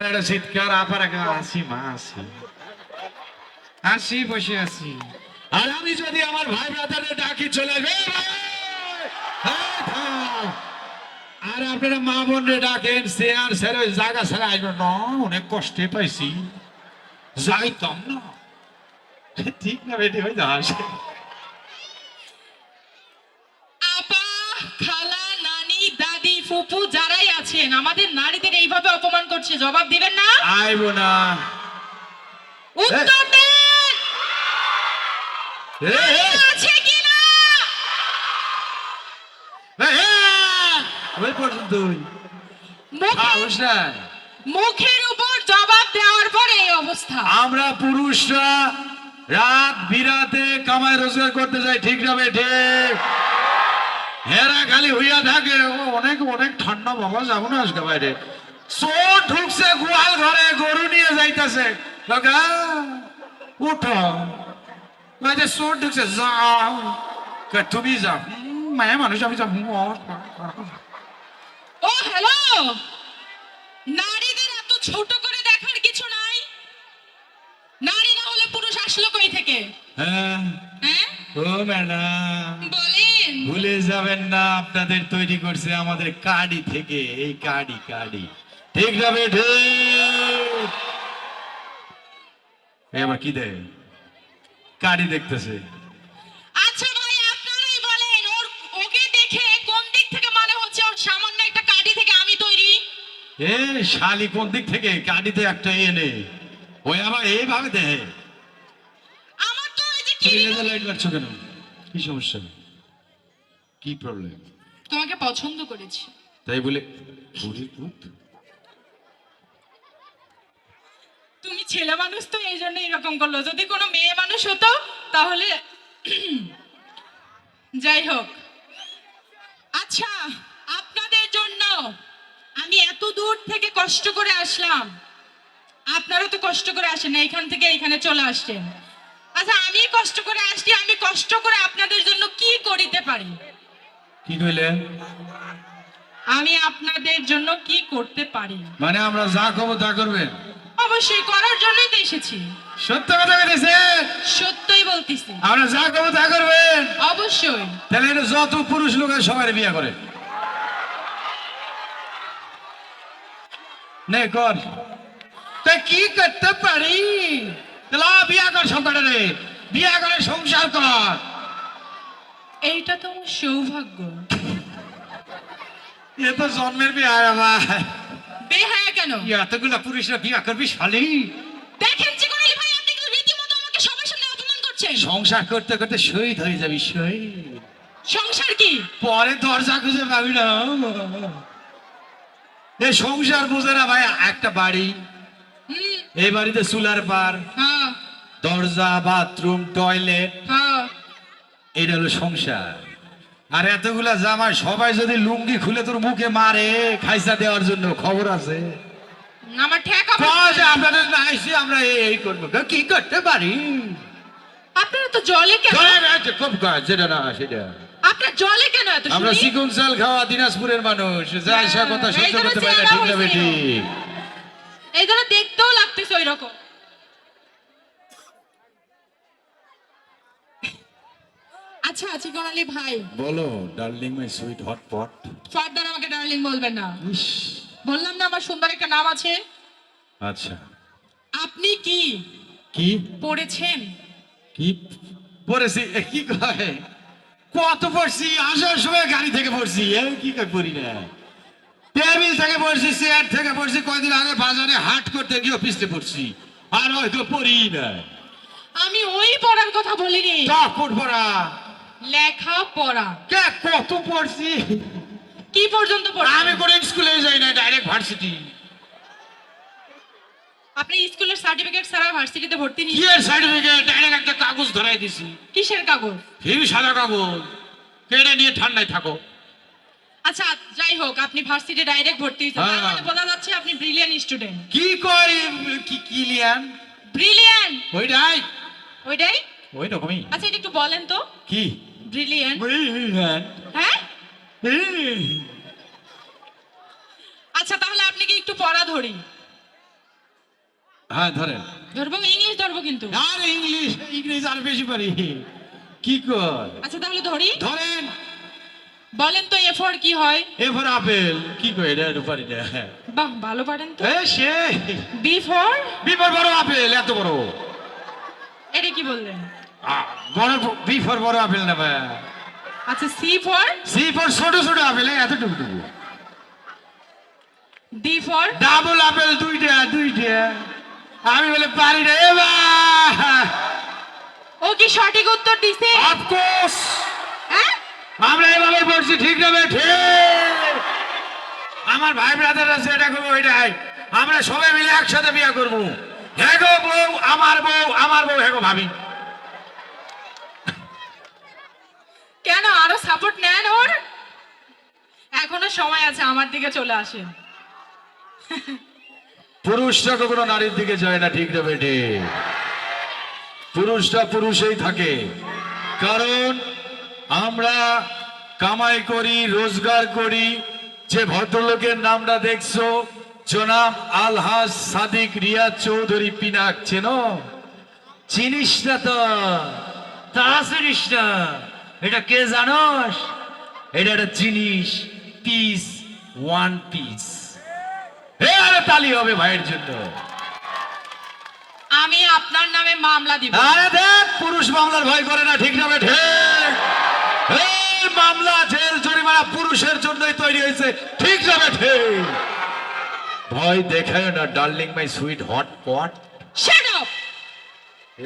একটা চিৎকার আপার একা আসি মা, আসি। আসি, বসে আছি। আর আমি যদি আমার ভাই ব্রাদারে ডাকি, চলে আসবে। আর আপনারা মা বোনরে ডাকেন, সে আর স্যার ওই জায়গা স্যার আসবে না, অনেক কষ্টে পাইছি। যাইতাম না। ঠিক না বেটি হয়ে যাস আপা, খালা, নানি, দাদি, ফুপু যারাই আছেন, আমাদের এইভাবে অপমান করছে জবাব দিবেন না? আইব না উত্তর দেন। আছে কিনা এ, এ, ওই পর্যন্ত নাই মুখের উপর জবাব দেওয়ার পরে এই অবস্থা। আমরা পুরুষরা রাত বিরাতে কামাই রোজগার করতে যাই ঠিক না বেঠে? হেরা খালি হইয়া থাকে। ও অনেক অনেক ঠান্ডা বাবা যাব না আজকে বাইরে। চোর ঢুকছে গোয়াল ঘরে গরু নিয়ে যাইতেছে। কাকা উঠো। বাইরে চোর ঢুকছে যাও। তুমি যাও। "হুম, মায়া মানুষ আমি যাব ও হ্যালো! নারীদের এত ছোট করে দেখার কিছু নাই? নারী না হলে পুরুষ আসলো কই থেকে? হ্যাঁ। হ্যাঁ? ও ম্যাডাম। বলেন। ভুলে যাবেন না আপনাদের তৈরি করছে আমাদের কাডি থেকে এই কাডি কাডি। ঠিক না বেঠে এবার কি দেয়? কাডি দেখতেছে। আচ্ছা ভাই আপনারাই বলেন ওর ওকে দেখে কোন দিক থেকে মনে হচ্ছে ওর সামান্য একটা থেকে আমি তৈরি? এ শালি কোন দিক থেকে? কাডিতে একটা এনে ওই এইভাবে দেয়। আমার তো ওই যে কি লাইট মারছো কেন? কি সমস্যা? কি প্রবলেম তোমাকে পছন্দ করেছি। তাই বলে তুমি ছেলে মানুষ তো এই জন্য এরকম করল। যদি কোনো মেয়ে মানুষ হতো তাহলে যাই হোক। আচ্ছা আপনাদের জন্য আমি এত দূর থেকে কষ্ট করে আসলাম। আপনারা তো কষ্ট করে আসেন না এখান থেকে এখানে চলে আসছেন। আচ্ছা আমি কষ্ট করে আসছি আমি কষ্ট করে আপনাদের জন্য কি করিতে পারি? কি কইলেন আমি আপনাদের জন্য কি করতে পারি? মানে আমরা যা করব তা করবেন? অবশ্যই করার জন্যই তো এসেছি। সত্য কথা বলেছে? সত্যই বলতেছি। আমরা যা করব তা করবেন। অবশ্যই। তাহলে এটা যত পুরুষ লোক বিয়ে করে। নে কর। তা কি করতে পারি? তাহলে বিয়া কর বিয়া করে সংসার কর। এইটা তো সৌভাগ্য। এ তো জন্মের বিয়ে আমার। বেহায়া কেন? এতগুলা পুরুষরা বিয়া করবি শালি। দেখেন ভাই আপনি কিন্তু রীতিমতো আমাকে সবার সামনে অপমান করছেন। সংসার করতে করতে শহীদ হয়ে যাবি শহীদ। সংসার কি? পরে দরজা খুঁজে পাবি না। এ সংসার বুঝে না ভাই একটা বাড়ি। এই বাড়িতে চুলার পার হ্যাঁ। দরজা বাথরুম টয়লেট। হ্যাঁ। এটা হলো সংসার। আর এতগুলা জামাই সবাই যদি লুঙ্গি খুলে তোর মুখে মারে খাইসা দেওয়ার জন্য খবর আছে। আমার ঠেকা কয় যে আপনাদের না আইসি আমরা এই- করব। কি করতে পারি? আপনারা তো জলে কেন? জয় খুব কাজ যেটা না সেটা। আপনার জলে কেন এত আমরা চাল খাওয়া দিনাজপুরের মানুষ। যা কথা সহ্য করতে পারি না ঠিক না বেটি। এই দেখতেও লাগতেছে ওই রকম আচ্ছা চিকনালি ভাই। বলো darling my sweet hot pot further আমাকে ডার্লিং বলবেন না। বললাম না আমার সুন্দর একটা নাম আছে? আচ্ছা। আপনি কি? কি? পড়েছেন? কি? পড়েছি কি কয়? কত পড়ছি? আসার সময় গাড়ি থেকে পড়ছি কি পড়ি না। টেবিল থেকে পড়ছি চেয়ার থেকে পড়ছি কয়দিন আগে বাজারে হাট করতে গিয়ে পিছতে পড়ছি আর হয়তো পড়ি না। আমি ওই পড়ার কথা বলিনি। তা পড় পড়া লেখা পড়া। কে কত পড়ছি? কি পর্যন্ত পড়া আমি করে স্কুলে যাই না ডাইরেক্ট ভার্সিটি আপনি স্কুলের সার্টিফিকেট ছাড়া ভার্সিটিতে ভর্তি কি নিয়ে এর সার্টিফিকেট ডাইরেক্ট একটা কাগজ ধরাই দিছি। কিসের কাগজ? হেবি সাদা কাগজ। কেটে নিয়ে ঠান্ডায় থাকো। আচ্ছা যাই হোক আপনি ভার্সিটি ডাইরেক্ট ভর্তি হয়েছেন। তার হ্যাঁ। মানে বোঝা যাচ্ছে আপনি ব্রিলিয়ান স্টুডেন্ট কি কই কি কি লিয়ান ব্রিলিয়ান ওইটাই। ওইটাই? ওই রকমই আচ্ছা এটা একটু বলেন তো। কি? ব্রিলিয়ান ব্রিলিয়ান্ট হ্যাঁ আচ্ছা তাহলে আপনি কি একটু পড়া ধরি। হ্যাঁ ধরেন। ধরবো? ইংলিশ ধরবো কিন্তু। আর ইংলিশ ইংলিশ আর বেশি পারি। কি কর? আচ্ছা তাহলে ধরি। ধরেন। বলেন তো এ ফর কি হয়? এবার আপেল কি কই এটা একটু পারি না। বাহ ভালো পারেন তো। এ সে। বি ফর বিফর বড় আপেল এত বড়। এটা কি বললেন? আ, বি ফর বড় আপেল নেবে। আচ্ছা সি ফর সি ফর ছোট ছোট আপেল এত টুকটুকু ডি ফর ডাবল আপেল দুইটা দুইটা। আমি বলে পারি না এবার! ও কি সঠিক উত্তর দিছে? অফকোর্স হ্যাঁ? আমরা এভাবে বলছি ঠিক না? ঠিক! আমার ভাই ব্রাদার আছে এটা করব ওইটাই। আমরা সবাই মিলে একসাথে বিয়ে করব। হ্যাঁ গো বউ আমার বউ আমার বউ হ্যাঁ গো ভাবি। কেন? আরও সাপোর্ট নেন ওর? এখনও সময় আছে, আমার দিকে চলে আসেন। পুরুষরা কখনো নারীর দিকে যায় না, ঠিক না পুরুষরা পুরুষেই থাকে। কারণ আমরা কামাই করি, রোজগার করি, যে ভদ্রলোকের নামটা দেখছ, জনাব আলহাজ সাদিক রিয়া চৌধুরী পিনাক, চেনো? চিনিস না তো? তা চিনিস না। এটা কে জানোস? এটা একটা জিনিস পিস ওয়ান পিস হে আরে তালি হবে ভাইয়ের জন্য। আমি আপনার নামে মামলা দিব। আরে দেখ পুরুষ মামলার ভয় করে না ঠিক না বেঠে? এই মামলা জেল জরিমানা পুরুষের জন্যই তৈরি হয়েছে ঠিক না বেঠে? ভয় দেখায় না darling my sweet hot pot. Shut up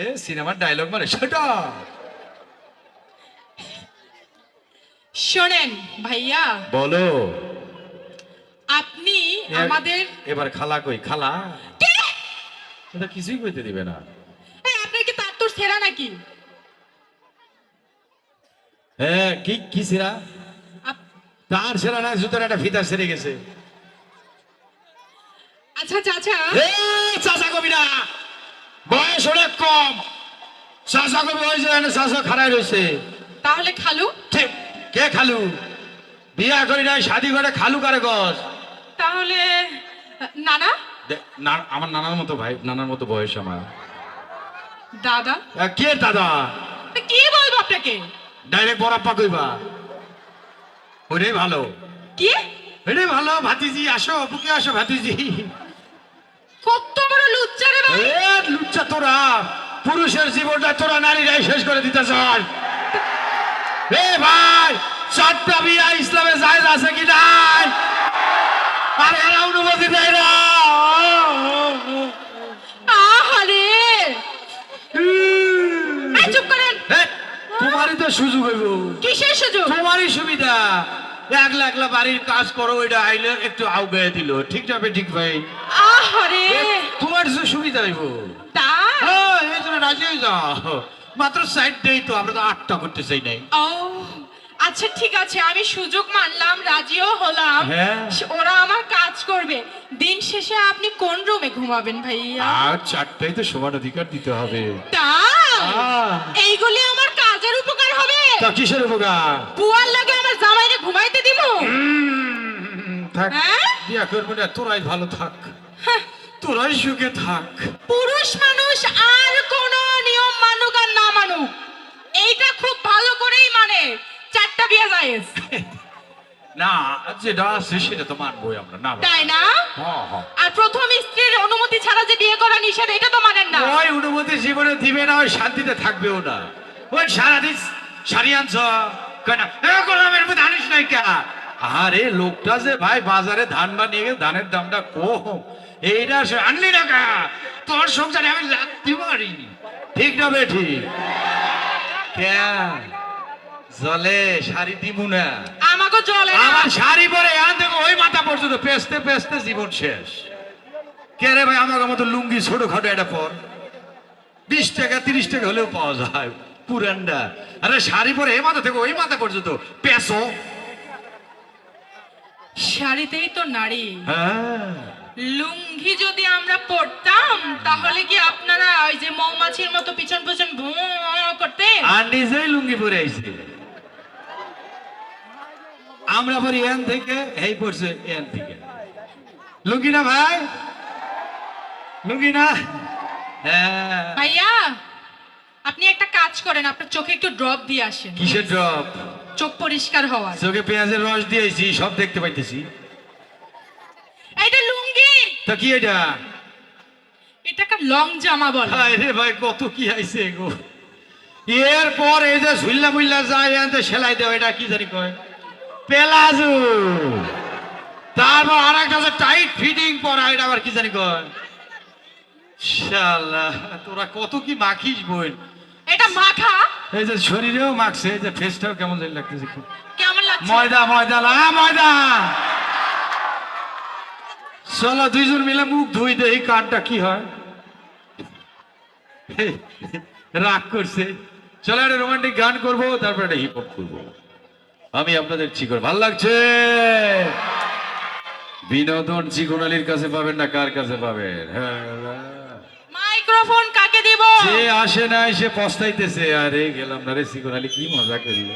এ সিনেমার ডায়লগ মানে সেটা শোনেন ভাইয়া। বলো। আপনি আমাদের এবার খালা কই? খালা? এটা কিছুই কইতে দিবে না। আপনার কি তার তোর সেরা নাকি? হ্যাঁ কি কি সিরা? আপ- তার সেরা না সুতরাং একটা ফিতা সেরে গেছে। আচ্ছা চাচা। চাচা কবি না। বয়স অনেক কম। চাচা কবি হয়েছে চাচা খারাই রয়েছে তাহলে খালু। ঠিক। কে খালু? বিয়া করি নাই শাদি করে খালু কারে গছ? তাহলে নানা? আমার নানার মতো ভাই নানার মতো বয়স আমার। দাদা? কে দাদা? কি বলব আপনাকে? ডাইরেক্ট বরাপ্পা কইবা। ওটাই ভালো। কি? এটাই ভালো ভাতিজি আসো বুকে আসো ভাতিজি। কত বড় লুচ্চা রে ভাই। লুচ্চা তোরা। পুরুষের জীবনটা তোরা নারীরাই শেষ করে দিতে চাস। এ ভাই চারটা বিয়া ইসলামে জায়েজ আছে কি নাই? আর এরা অনুমতি দেয় না। আহারে! চুপ করেন। তোমারই তো সুযোগ হইব। কিসের সুযোগ? তোমারই সুবিধা। একলা একলা বাড়ির কাজ করো ওইটা আইলে একটু আউগায় দিল। ঠিক যাবে ঠিক ভাই? আহারে! তোমার সুবিধা হইব। তা হ্যাঁ, এই জন্য রাজি হয়ে যাও। মাত্র সাইড দেই তো আমরা তো আটটা করতে চাই নাই। ও আচ্ছা ঠিক আছে আমি সুযোগ মানলাম রাজিও হলাম। হ্যাঁ। ওরা আমার কাজ করবে। দিন শেষে আপনি কোন রুমে ঘুমাবেন ভাইয়া? আর চারটাই তো সমান অধিকার দিতে হবে। তাই? আহ, এইগুলি আমার কাজের উপকার হবে। তা কিসের উপকার? বুয়ার লাগে আমার জামাইরে ঘুমাইতে দিব উম, থাক হ্যাঁ? বিয়া করব না তোরাই ভালো থাক। হ্যাঁ, তোরাই সুখে থাক। পুরুষ মানুষ আর কোন এইটা খুব ভালো করেই মানে চারটা বিয়ে যায় না যেটা আছে সেটা তো মানবোই আমরা না তাই না। আর প্রথম স্ত্রীর অনুমতি ছাড়া যে বিয়ে করা নিষেধ এটা তো মানেন না। ওই অনুমতি জীবনে দিবে না ওই শান্তিতে থাকবেও না। ওই সারাদিন সারি আনছ কয় গোলামের মধ্যে আনিস নাই কে? আরে লোকটা যে ভাই বাজারে ধান বা নিয়ে গেছে ধানের দামটা কম। এইটা সে আনলি না কা? তোর সংসারে আমি লাগতে পারি। ঠিক না বে ঠিক? কে জলে শাড়ি দিমু না। আমাকে জলে আমার শাড়ি পরে এখান থেকে ওই মাথা পর্যন্ত পেস্তে পেস্তে জীবন শেষ। কে রে ভাই আমার মতো লুঙ্গি ছোট খাটো এটা পর? বিশ টাকা তিরিশ টাকা হলেও পাওয়া যায়। পুরানটা। আরে শাড়ি পরে এই মাথা থেকে ওই মাথা পর্যন্ত পেশো শাড়িতেই তো নারী। হ্যাঁ। লুঙ্গি যদি আমরা পরতাম তাহলে কি আপনারা ওই যে মৌমাছির মতো পিছন পিছন ভুঁ করতে? আর নিজেই লুঙ্গি পরে আইছে। আমরা পরি এন থেকে এই পড়ছে এন থেকে। লুঙ্গি না ভাই? লুঙ্গি না? হ্যাঁ। ভাইয়া আপনি একটা কাজ করেন আপনার চোখে একটু ড্রপ দিয়ে আসেন। কিসের ড্রপ চোখ পরিষ্কার হওয়ার। চোখে পেঁয়াজের রস দিয়েছি সব দেখতে পাইতেছি। তা কি এটা? এটাকে লং জামা বলে। রে ভাই কত কি আইছে গো। এরপর এই যে ঝুল্লা মুল্লা যায় এনতে সেলাই দেওয়া এটা কি জানি কয়? পেলাজু। তারপর আর একটা আছে টাইট ফিটিং পরা এটা আবার কি জানি কয়? শালা তোরা কত কি মাখিস বোন। এটা মাখা? এই যে শরীরেও মাখছে এই যে ফেসটাও কেমন লাগতেছে খুব। কেমন লাগছে? ময়দা ময়দা লা ময়দা। চলো দুইজন মিলে মুখ ধুই দেই কানটা কি হয়? রাগ করছে। চলো একটা রোমান্টিক গান করব তারপর একটা হিপ হপ করব। আমি আপনাদের চিকন ভালো লাগছে? বিনোদন চিকনালির কাছে পাবেন না কার কাছে পাবেন? হ্যাঁ মাইক্রোফোন কাকে দিব? যে আসে না এসে পস্তাইতেছে। আরে গেলাম না রে চিকনালি কি মজা করল।